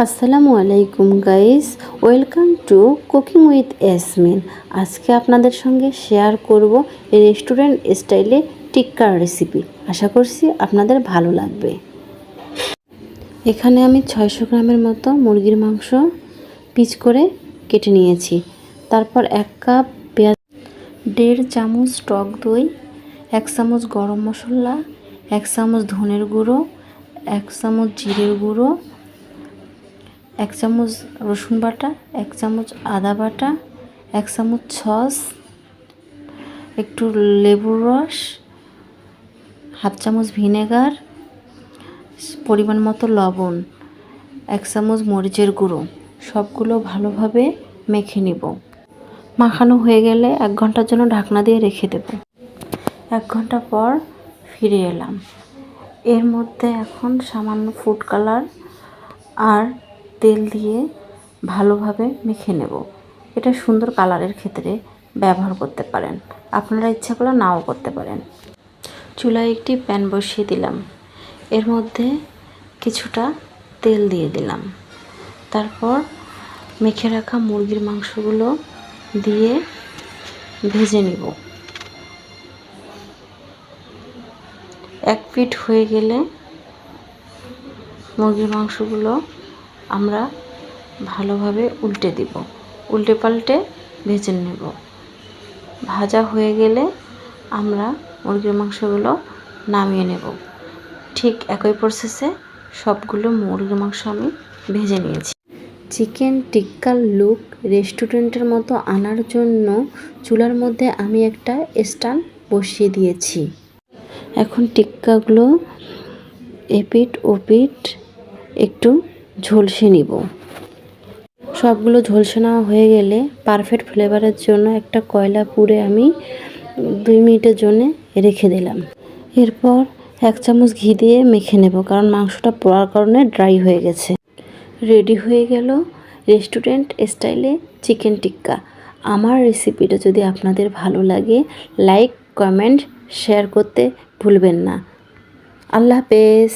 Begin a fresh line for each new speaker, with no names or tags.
আসসালামু আলাইকুম guys welcome to cooking with Yasmin আজকে আপনাদের সঙ্গে শেয়ার করব রেস্টুরেন্ট স্টাইলে টিক্কার রেসিপি আশা করছি আপনাদের ভালো লাগবে। এখানে আমি ছয়শো গ্রামের মতো মুরগির মাংস পিচ করে কেটে নিয়েছি। তারপর এক কাপ পেঁয়াজ, দেড় চামচ টক দই, এক চামচ গরম মশলা, এক চামচ ধনের গুঁড়ো, এক চামচ জিরের গুঁড়ো এক চামচ রসুন বাটা, এক চামচ আদা বাটা, এক চামচ সস, একটু লেবুর রস, হাফ চামচ ভিনেগার, পরিমাণ মতো লবণ, এক চামচ মরিচের গুঁড়ো, সবগুলো ভালোভাবে মেখে নিব। মাখানো হয়ে গেলে এক ঘণ্টার জন্য ঢাকনা দিয়ে রেখে দেব। এক ঘণ্টা পর ফিরে এলাম। এর মধ্যে এখন সামান্য ফুড কালার আর তেল দিয়ে ভালোভাবে মেখে নেব। এটা সুন্দর কালারের ক্ষেত্রে ব্যবহার করতে পারেন। আপনারা ইচ্ছা করলে নাও করতে পারেন। চুলায় একটি প্যান বসিয়ে দিলাম। এর মধ্যে কিছুটা তেল দিয়ে দিলাম। তারপর মেখে রাখা মুরগির মাংসগুলো দিয়ে ভেজে নিব। এক পিঠ হয়ে গেলে মুরগির মাংসগুলো আমরা ভালোভাবে উল্টে দিব। উল্টে পাল্টে ভেজে নেব। ভাজা হয়ে গেলে আমরা মুরগির মাংসগুলো নামিয়ে নেব। ঠিক একই প্রসেসে সবগুলো মুরগির মাংস আমি ভেজে নিয়েছি। চিকেন টিক্কার লুক রেস্টুরেন্টের মতো আনার জন্য চুলার মধ্যে আমি একটা স্টান বসিয়ে দিয়েছি। এখন টিক্কাগুলো এপিট ওপিট একটু ঝলসে নিব। সবগুলো ঝলসে নেওয়া হয়ে গেলে পারফেক্ট ফ্লেভারের জন্য একটা কয়লা পুড়ে আমি দুই মিনিটের জন্যে রেখে দিলাম। এরপর এক চামচ ঘি দিয়ে মেখে নেব কারণ মাংসটা পোড়ার কারণে ড্রাই হয়ে গেছে। রেডি হয়ে গেল রেস্টুরেন্ট স্টাইলে চিকেন টিক্কা আমার রেসিপিটা যদি আপনাদের ভালো লাগে লাইক কমেন্ট শেয়ার করতে ভুলবেন না। আল্লাহ হাফেজ।